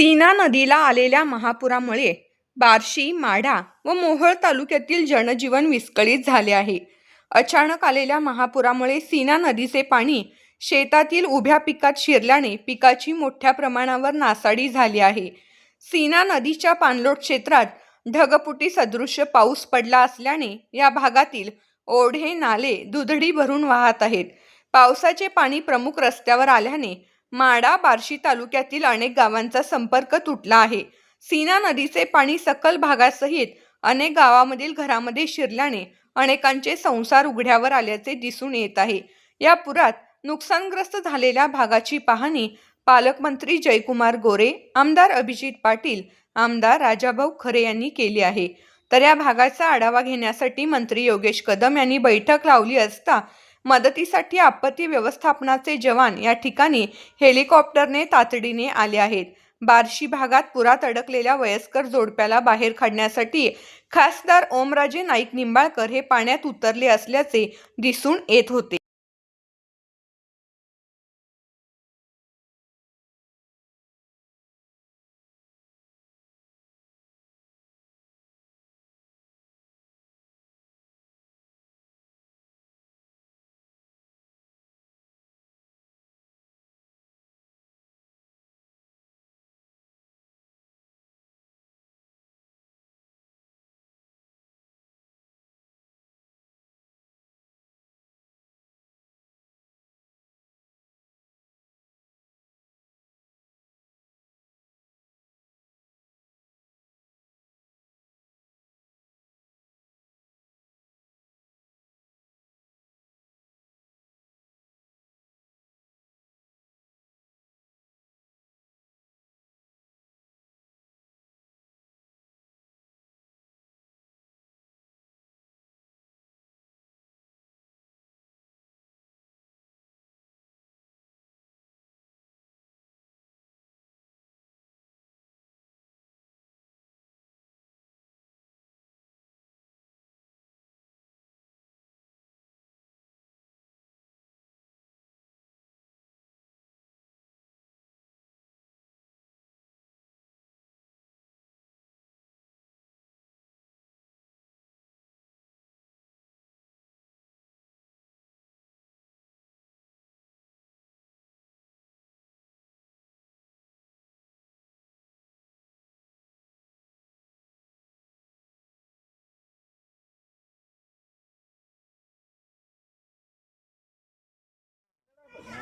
सीना नदीला आलेल्या महापुरामुळे बार्शी माढा व मोहोळ तालुक्यातील जनजीवन विस्कळीत झाले आहे. अचानक आलेल्या महापुरामुळे सीना नदीचे पाणी शेतातील उभ्या पिकात शिरल्याने पिकाची मोठ्या प्रमाणावर नासाडी झाली आहे. सीना नदीच्या पाणलोट क्षेत्रात ढगपुटी सदृश्य पाऊस पडला असल्याने या भागातील ओढे नाले दुधडी भरून वाहत आहेत. पावसाचे पाणी प्रमुख रस्त्यावर आल्याने माडा बार्शी तालुक्यातील अनेक गावांचा संपर्क तुटला आहे. सीना नदीचे पाणी सकल भागासहित अनेक गावामधील घरामध्ये शिरल्याने अनेकांचे संसार उघड्यावर आल्याचे दिसून येत आहे. या पुरात नुकसानग्रस्त झालेल्या भागाची पाहणी पालकमंत्री जयकुमार गोरे आमदार अभिजित पाटील आमदार राजाभाऊ खरे यांनी केली आहे. तर या भागाचा आढावा घेण्यासाठी मंत्री योगेश कदम यांनी बैठक लावली असता मदतीसाठी आपत्ती व्यवस्थापनाचे जवान या ठिकाणी हेलिकॉप्टरने तातडीने आले आहेत. बार्शी भागात पुरात अडकलेल्या वयस्कर जोडप्याला बाहेर काढण्यासाठी खासदार ओमराजे नाईक निंबाळकर हे पाण्यात उतरले असल्याचे दिसून येत होते.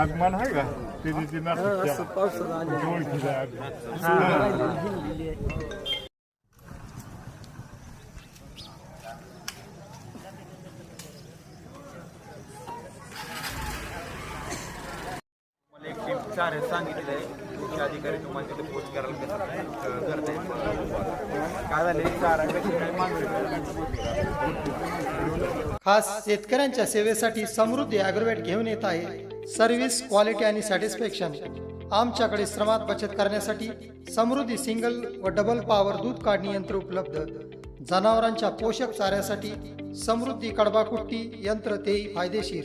आगमन आहे का? ते ते ओळखीचं आगमन. एक चार आहे सांगितलेलं मुख्य अधिकारी तुम्हाला तिथे पोच करायला करता येईल काय झाले? चार कशी काय मागणी खास शेतकऱ्यांच्या सेवेसाठी समृद्धी ॲग्रोवेट घेऊन येत आहे. सर्व्हिस क्वालिटी आणि सॅटिस्फॅक्शन आमच्याकडे श्रमात बचत करण्यासाठी समृद्धी सिंगल व डबल पॉवर दूध काढणी यंत्र उपलब्ध. जनावरांच्या पोषक चाऱ्यासाठी समृद्धी कडबाकुट्टी यंत्र तेही फायदेशीर.